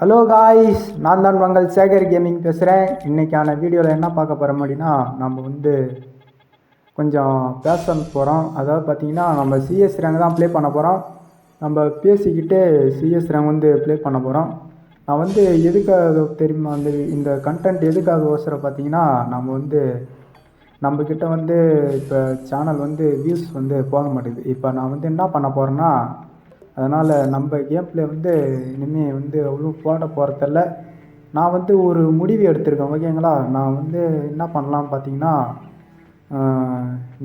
Hello guys நான் தான் உங்கள் சேகர் கேமிங் பேசுகிறேன் இன்றைக்கான வீடியோவில் என்ன பார்க்க போகிறோம் அப்படின்னா நம்ம வந்து கொஞ்சம் பேச போகிறோம் அதாவது பார்த்தீங்கன்னா நம்ம சிஎஸ் ரேங்க் தான் ப்ளே பண்ண போகிறோம் நம்ம பேசிக்கிட்டே சிஎஸ் ரேங்க் வந்து ப்ளே பண்ண போகிறோம் நான் வந்து எதுக்காக தெரியுமா வந்து இந்த கண்டென்ட் எதுக்காக ஓசரம் பார்த்தீங்கன்னா நம்ம வந்து நம்மக்கிட்ட வந்து இப்போ சேனல் வந்து வியூஸ் வந்து போக மாட்டேங்குது. இப்போ நான் வந்து என்ன பண்ண போகிறேன்னா அதனால் நம்ம கேம் பிளே வந்து இனிமேல் வந்து அவ்வளோ போட போகிறதில்ல நான் வந்து ஒரு முடிவு எடுத்திருக்கேன். ஓகேங்களா நான் வந்து என்ன பண்ணலாம் பார்த்தீங்கன்னா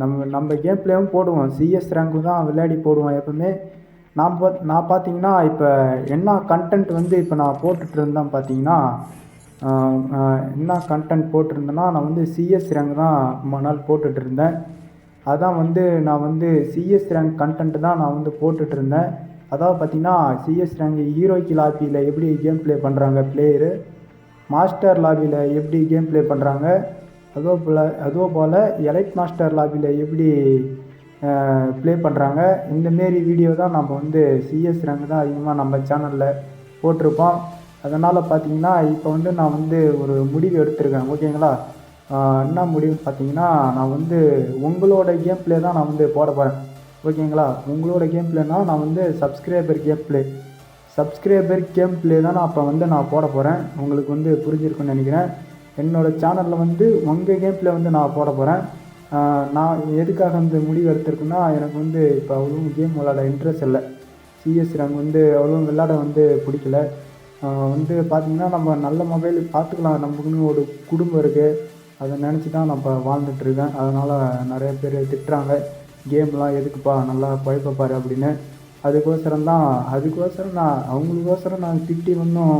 நம்ம நம்ம கேம் பிளேவும் போடுவோம். சிஎஸ் ரேங்க்கு தான் விளையாடி போடுவோம் எப்பவுமே. நான் பா நான் பார்த்தீங்கன்னா இப்போ என்ன கண்டென்ட் வந்து இப்போ நான் போட்டுட்ருந்தேன் பார்த்தீங்கன்னா என்ன கண்டென்ட் போட்டிருந்தேன்னா நான் வந்து சிஎஸ் ரேங்க் தான் ரொம்ப நாள் போட்டுட்ருந்தேன் அதான் வந்து நான் வந்து சிஎஸ் ரேங்க் கண்டென்ட் தான் நான் வந்து போட்டுட்ருந்தேன் அதாவது பார்த்தீங்கன்னா சிஎஸ் ரேங்க் ஹீரோய்க்கு லாபியில் எப்படி கேம் ப்ளே பண்ணுறாங்க பிளேயரு மாஸ்டர் லாபியில் எப்படி கேம் ப்ளே பண்ணுறாங்க அதோ போல் அதோ போல் எலைட் மாஸ்டர் லாபியில் எப்படி ப்ளே பண்ணுறாங்க இந்தமாரி வீடியோ தான் நம்ம வந்து சிஎஸ் ரேங்க் தான் அதிகமாக நம்ம சேனலில் போட்டிருப்போம். அதனால் பார்த்தீங்கன்னா இப்போ வந்து நான் வந்து ஒரு முடிவு எடுத்திருக்கேன். ஓகேங்களா என்ன முடிவுன்னு பார்த்தீங்கன்னா நான் வந்து உங்களோட கேம் ப்ளே தான் நான் வந்து போட போகிறேன் ஓகேங்களா? உங்களோட கேம் ப்ளேனா நான் வந்து subscriber game play subscriber game play தான் நான் அப்போ வந்து நான் போட போகிறேன் உங்களுக்கு வந்து புரிஞ்சிருக்குன்னு நினைக்கிறேன். என்னோடய சேனலில் வந்து உங்கள் கேம் பிளே வந்து நான் போட போகிறேன் நான் எதுக்காக வந்து முடிவு எடுத்திருக்குன்னா எனக்கு வந்து இப்போ அவ்வளோ கேம் விளாட இன்ட்ரெஸ்ட் இல்லை. சிஎஸ் ரேங்க் வந்து அவ்வளோ விளாட வந்து பிடிக்கல. வந்து பார்த்திங்கன்னா நம்ம நல்ல மொபைல் பார்த்துக்கலாம். நமக்குன்னு ஒரு குடும்பம் இருக்குது அதை நினச்சி தான் நம்ம வாழ்ந்துட்டுருக்கேன் அதனால் நிறைய பேர் திட்டுறாங்க. கேம்லாம் எதுக்குப்பா நல்லா குழப்பப்பார் அப்படின்னு. அதுக்கோசரம் தான் அதுக்கோசரம் நான் அவங்களுக்கோசரம் நான் திட்டி ஒன்றும்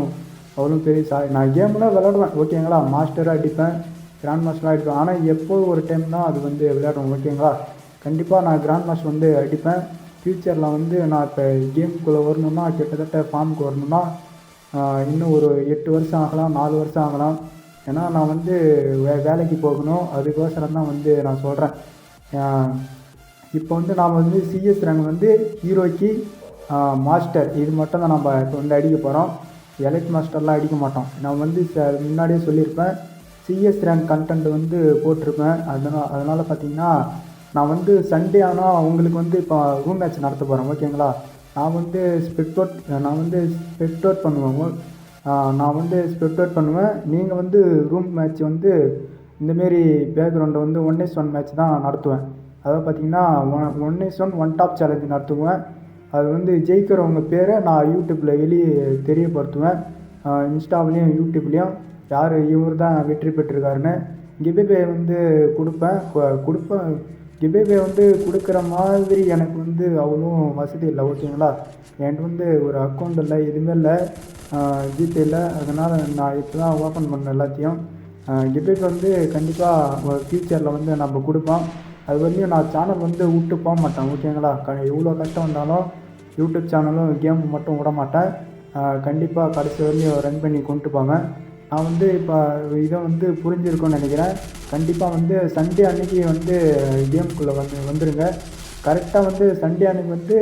அவ்வளோ பெரிய சா நான் கேம்லாம் விளாடுவேன் ஓகேங்களா? மாஸ்டராக அடிப்பேன் கிராண்ட் மாஸ்டராக அடிப்பேன். ஆனால் எப்போ ஒரு டைம் தான் அது வந்து விளையாடுவேன் ஓகேங்களா? கண்டிப்பாக நான் கிராண்ட் மாஸ்டர் வந்து அடிப்பேன். ஃப்யூச்சரில் வந்து நான் இப்போ கேமுக்குள்ளே வரணுன்னா கிட்டத்தட்ட ஃபார்முக்கு வரணுன்னா இன்னும் ஒரு எட்டு வருஷம் ஆகலாம் நாலு வருஷம் ஆகலாம். ஏன்னா நான் வந்து வே வேலைக்கு போகணும். அதுக்கோசரம் தான் வந்து நான் சொல்கிறேன் இப்போ வந்து நாம் வந்து சிஎஸ் ரன் வந்து ஹீரோக்கு மாஸ்டர் இது மட்டும் தான் நம்ம இப்போ வந்து அடிக்க போகிறோம் எலைட் மாஸ்டர்லாம் அடிக்க மாட்டோம். நான் வந்து ச- முன்னாடியே சொல்லியிருப்பேன். சிஎஸ் ரேங்க் கண்டென்ட் வந்து போட்டிருப்பேன். அதனால் அதனால் பார்த்தீங்கன்னா நான் வந்து சண்டே ஆனால் உங்களுக்கு வந்து இப்போ ரூம் மேட்ச் நடத்த போகிறேன் ஓகேங்களா நான் வந்து ஸ்பெக்ட் அவுட் நான் வந்து ஸ்பெக்ட் அவுட் பண்ணுவேன். நான் வந்து ஸ்பெக்ட் அவுட் பண்ணுவேன். நீங்கள் வந்து ரூம் மேட்ச் வந்து இந்தமாரி பேக்ரவுண்டை வந்து ஒன் எஸ் ஒன் மேட்ச் தான் நடத்துவேன். அதாவது பார்த்தீங்கன்னா one one is one one top challenge நடத்துவேன். அது வந்து ஜெயிக்கிறவங்க பேரை நான் யூடியூப்பில் வெளியே தெரியப்படுத்துவேன். இன்ஸ்டாவிலையும் யூடியூப்லேயும். யார் இவர் தான் வெற்றி பெற்றிருக்காருன்னு கிபேபே வந்து கொடுப்பேன். கொடுப்பேன். கிபேபே வந்து கொடுக்குற மாதிரி எனக்கு வந்து அவ்வளோ வசதி இல்லை ஓகேங்களா? என்கிட்ட வந்து ஒரு அக்கௌண்ட் இல்லை எதுவுமே இல்லை. ஜிபே இல்லை. அதனால் நான் இப்போ தான் ஓப்பன் பண்ணேன் எல்லாத்தையும். கிபேபே வந்து கண்டிப்பாக ஃப்யூச்சரில் வந்து நம்ம கொடுப்போம். அது வரையும் நான் சேனல் வந்து விட்டு போக மாட்டேன் ஓகேங்களா க எவ்வளோ கஷ்டம் வந்தாலும் யூடியூப் சேனலும் கேம் மட்டும் விட மாட்டேன். கண்டிப்பாக கடைசி வரையும் ரன் பண்ணி கொண்டு போவேன் நான் வந்து இப்போ இதை வந்து புரிஞ்சிருக்கோன்னு நினைக்கிறேன். கண்டிப்பாக வந்து சண்டே அன்னைக்கு வந்து கேமுக்குள்ளே வந்து வந்துடுங்க கரெக்டாக வந்து சண்டே அன்னைக்கு வந்து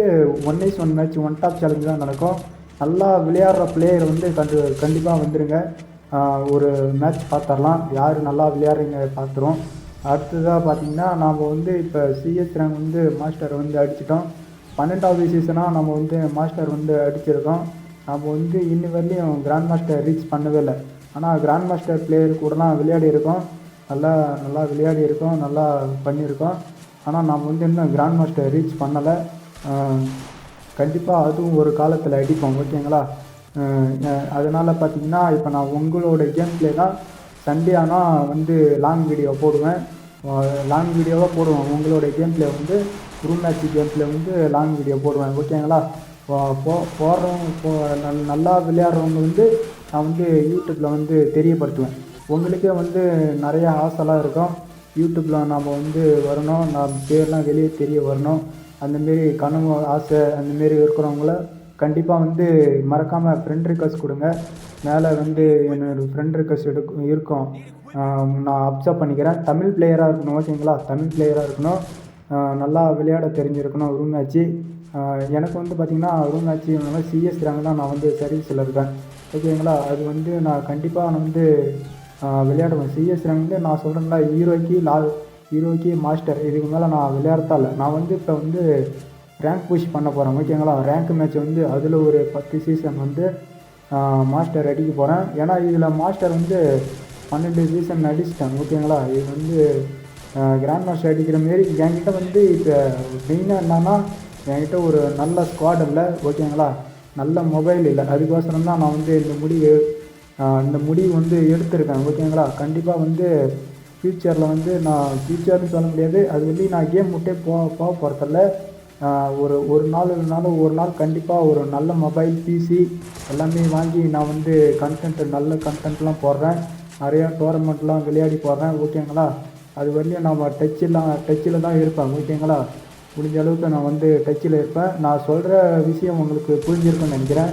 one is one match one top challenge தான் நடக்கும். நல்லா விளையாடுற பிளேயர் வந்து கண்டு கண்டிப்பாக வந்துடுங்க ஒரு மேட்ச் பார்த்துடலாம். யார் நல்லா விளையாடுறீங்க பார்த்துருவோம். அடுத்ததாக பார்த்தீங்கன்னா நாம் வந்து இப்போ சிஎஸ் ரேங்க் வந்து மாஸ்டர் வந்து அடிச்சிட்டோம். பன்னெண்டாவது சீசனாக நம்ம வந்து மாஸ்டர் வந்து அடிச்சிருக்கோம். நம்ம வந்து இன்னி வரலையும் கிராண்ட் மாஸ்டர் ரீச் பண்ணவே இல்லை. ஆனால் கிராண்ட் மாஸ்டர் பிளேயர் கூடலாம் விளையாடி இருக்கோம். நல்லா நல்லா விளையாடி இருக்கோம். நல்லா பண்ணியிருக்கோம். ஆனால் நாம் வந்து இன்னும் கிராண்ட் மாஸ்டர் ரீச் பண்ணலை. கண்டிப்பாக அதுவும் ஒரு காலத்தில் அடிப்போம். ஓகேங்களா? அதனால் பார்த்தீங்கன்னா இப்போ நான் உங்களோட கேம் பிளே தான் சண்டே ஆனால் வந்து லாங் வீடியோ போடுவேன். லாங் வீடியோவாக போடுவேன் உங்களோட கேம் பிளே வந்து ரூம் மேட்ச் கேம் பிளே வந்து லாங் வீடியோ போடுவேன். ஓகேங்களா போ- போடுறவங்க போ நல்- நல்லா விளையாடுறவங்க வந்து நான் வந்து யூடியூப்பில் வந்து தெரியப்படுத்துவேன். உங்களுக்கே வந்து நிறைய ஆசைலாம் இருக்கும். யூடியூப்பில் நாம் வந்து வரணும். நம்ம பேர்லாம் வெளியே தெரிய வரணும். அந்தமாரி கனவு ஆசை அந்தமாரி இருக்கிறவங்கள கண்டிப்பாக வந்து மறக்காமல் ஃப்ரெண்ட் ரிக்வஸ்ட் கொடுங்க. மேலே வந்து என்னோடய ஃப்ரெண்ட் ரிக்வஸ்ட் எடுக்கும் இருக்கும். நான் அப்சர்வ் பண்ணிக்கிறேன். தமிழ் பிளேயராக இருக்கணும் ஓகேங்களா தமிழ் பிளேயராக இருக்கணும். நல்லா விளையாட தெரிஞ்சிருக்கணும் ரூம் மேட்ச்சு எனக்கு வந்து பார்த்திங்கன்னா ரூம் மேட்ச் சிஎஸ் ரேங்க் தான் நான் வந்து சர்வீஸில் இருக்கேன் ஓகேங்களா அது வந்து நான் கண்டிப்பாக நான் வந்து விளையாடுவேன். சிஎஸ் ரேங்க் வந்து நான் சொல்கிறேன்ல ஹீரோக்கு லா ஹீரோக்கி மாஸ்டர் இதுக்கு மேலே நான் விளையாடுறதா இல்லை. நான் வந்து இப்போ வந்து ரேங்க் புஷ் பண்ண போகிறேன் ஓகேங்களா ரேங்க் மேட்ச் வந்து அதில் ஒரு பத்து சீசன் வந்து மாஸ்டர் அடிக்க போகிறேன் ஏன்னா இதில் மாஸ்டர் வந்து பன்னெண்டு சீசன் அடிச்சிட்டேன் ஓகேங்களா? இது வந்து கிராண்ட் மாஸ்டர் அடிக்கிற மாரி என்கிட்ட வந்து இப்போ மெயினாக என்னன்னா என்கிட்ட ஒரு நல்ல ஸ்குவாட் இல்லை ஓகேங்களா? நல்ல மொபைல் இல்லை. அதுக்கோசரம் தான் நான் வந்து இந்த முடிவு இந்த முடிவு வந்து எடுத்திருக்கேன் ஓகேங்களா? கண்டிப்பாக வந்து ஃப்யூச்சரில் வந்து நான் ஃப்யூச்சர்னு சொல்ல முடியாது. அது வந்து நான் கேம் விட்டே போ போக போகிறதில்ல ஒரு ஒரு நாள் இல்லைனாலும் ஒரு நாள் கண்டிப்பாக ஒரு நல்ல மொபைல் பிசி எல்லாமே வாங்கி நான் வந்து கண்டென்ட் நல்ல கண்டென்ட்லாம் போடுறேன். நிறையா டோர்னமெண்ட்லாம் விளையாடி போகிறேன் ஓகேங்களா? அது வரையும் நம்ம டச்சிலாம் டச்சில் தான் இருப்பேன் ஓகேங்களா? முடிஞ்ச அளவுக்கு நான் வந்து டச்சில் இருப்பேன். நான் சொல்கிற விஷயம் உங்களுக்கு புரிஞ்சிருக்குன்னு நினைக்கிறேன்.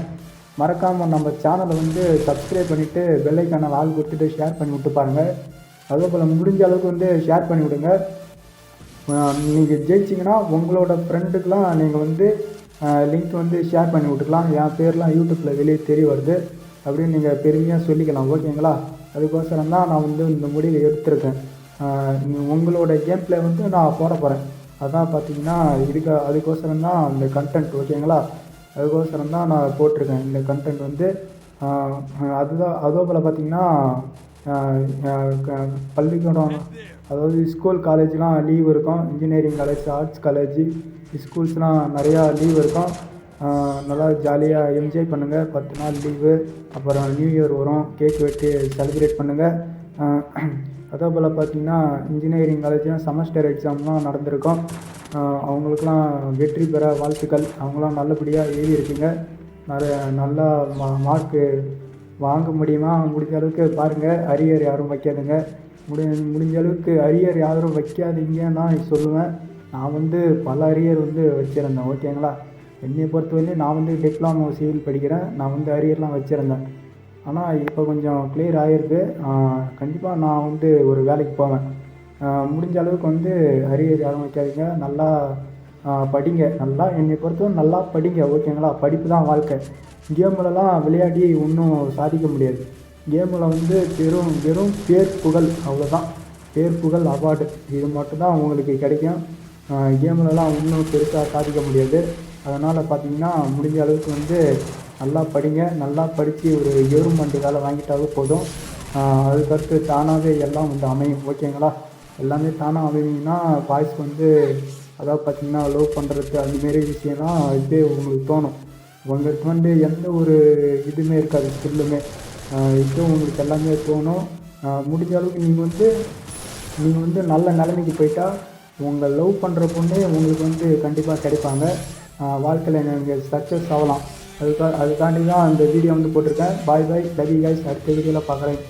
மறக்காமல் நம்ம சேனலை வந்து சப்ஸ்கிரைப் பண்ணிவிட்டு பெல்லைக்கான ஆள் கொடுத்துட்டு ஷேர் பண்ணி விட்டு பாருங்கள் அதே போல் முடிஞ்ச அளவுக்கு வந்து ஷேர் பண்ணி விடுங்க. நீங்கள் ஜெயிச்சிங்கன்னா உங்களோட ஃப்ரெண்டுக்கெலாம் நீங்கள் வந்து லிங்க் வந்து ஷேர் பண்ணி விட்டுக்கலாம். என் பேர்லாம் யூடியூப்பில் வெளியே தெரிய வருது. அப்படின்னு நீங்கள் பெருமையாக சொல்லிக்கலாம் ஓகேங்களா? அதுக்கோசரம் தான் நான் வந்து இந்த முடிவை எடுத்திருக்கேன். உங்களோட கேம் பிளே வந்து நான் போட போகிறேன் அதான் பார்த்தீங்கன்னா இதுக்கு அதுக்கோசரம் தான் இந்த கண்டென்ட் ஓகேங்களா அதுக்கோசரம் தான் நான் போட்டிருக்கேன் இந்த கண்டென்ட் வந்து. அதுதான் அதோ போல் பார்த்தீங்கன்னா பள்ளிக்கூடம் அதாவது ஸ்கூல் காலேஜ்லாம் லீவ் இருக்கும். இன்ஜினியரிங் காலேஜ் ஆர்ட்ஸ் காலேஜ் ஸ்கூல்ஸ்லாம் நிறையா லீவ் இருக்கும். நல்லா ஜாலியாக என்ஜாய் பண்ணுங்கள் பத்து நாள் லீவு அப்புறம் நியூ இயர் வரும். கேக் வெட்டி செலிப்ரேட் பண்ணுங்கள் அதே போல் பார்த்தீங்கன்னா இன்ஜினியரிங் காலேஜ்லாம் செமஸ்டர் எக்ஸாம்லாம் நடந்திருக்கும். அவங்களுக்குலாம் வெற்றி பெற வாழ்த்துக்கள். அவங்களாம் நல்லபடியாக எழுதியிருக்கீங்க. நிறைய நல்லா மா மார்க்கு வாங்க முடியுமா? முடிஞ்ச அளவுக்கு பாருங்கள் அரியர் யாரும் வைக்காதுங்க. முடி முடிஞ்ச அளவுக்கு அரியர் யாரும் வைக்காதீங்கன்னு நான் சொல்லுவேன். நான் வந்து பல அரியர் வந்து வச்சுருந்தேன். ஓகேங்களா என்னை பொறுத்தவரையும் நான் வந்து டிப்ளமோ சிவில் படிக்கிறேன். நான் வந்து அரியர்லாம் வச்சுருந்தேன். ஆனால் இப்போ கொஞ்சம் கிளியர் ஆகிருக்கு கண்டிப்பாக நான் வந்து ஒரு வேலைக்கு போவேன். முடிஞ்ச அளவுக்கு வந்து அரியர் யாரும் வைக்காதீங்க. நல்லா படிங்க. நல்லா என்னை பொறுத்தவரை நல்லா படிங்க. ஓகேங்களா படிப்பு தான் வாழ்க்கை. கேம்லலாம் விளையாடி ஒன்றும் சாதிக்க முடியாது. கேமில் வந்து வெறும் வெறும் பேர் புகழ் அவ்வளோதான் பேர் புகழ் அவார்டு இது மட்டும்தான் உங்களுக்கு கிடைக்கும். கேம்லலாம் ஒன்றும் பெருசாக சாதிக்க முடியாது. அதனால் பார்த்தீங்கன்னா முடிஞ்ச அளவுக்கு வந்து நல்லா படிங்க. நல்லா படித்து ஒரு கவர்மெண்ட் வேலை வாங்கிட்டாவே போதும். அதுக்கடுத்து தானாகவே எல்லாம் வந்து அமையும். ஓகேங்களா? எல்லாமே தானாக அமையுங்கன்னா பாய்ஸ் வந்து அதாவது பார்த்தீங்கன்னா லவ் பண்ணுறது அந்தமாரி விஷயம்லாம் இதே உங்களுக்கு தோணும். உங்களுக்கு வந்து எந்த ஒரு இதுவுமே இருக்காது ஸ்கில்லுமே இது உங்களுக்கு எல்லாமே தோணும். முடிஞ்ச அளவுக்கு நீங்கள் வந்து நீங்கள் வந்து நல்ல நிலைமைக்கு போயிட்டால் உங்கள் லவ் பண்ணுற பொண்ணே உங்களுக்கு வந்து கண்டிப்பாக கிடைப்பாங்க. வாழ்க்கையில் நீங்கள் சக்ஸஸ் ஆகலாம். அதுக்காக அதுக்காண்டி தான் அந்த வீடியோ வந்து போட்டிருக்கேன். பாய் பாய் லவி கைஸ் அடுத்த வீடியோவில் பார்க்குறேன்.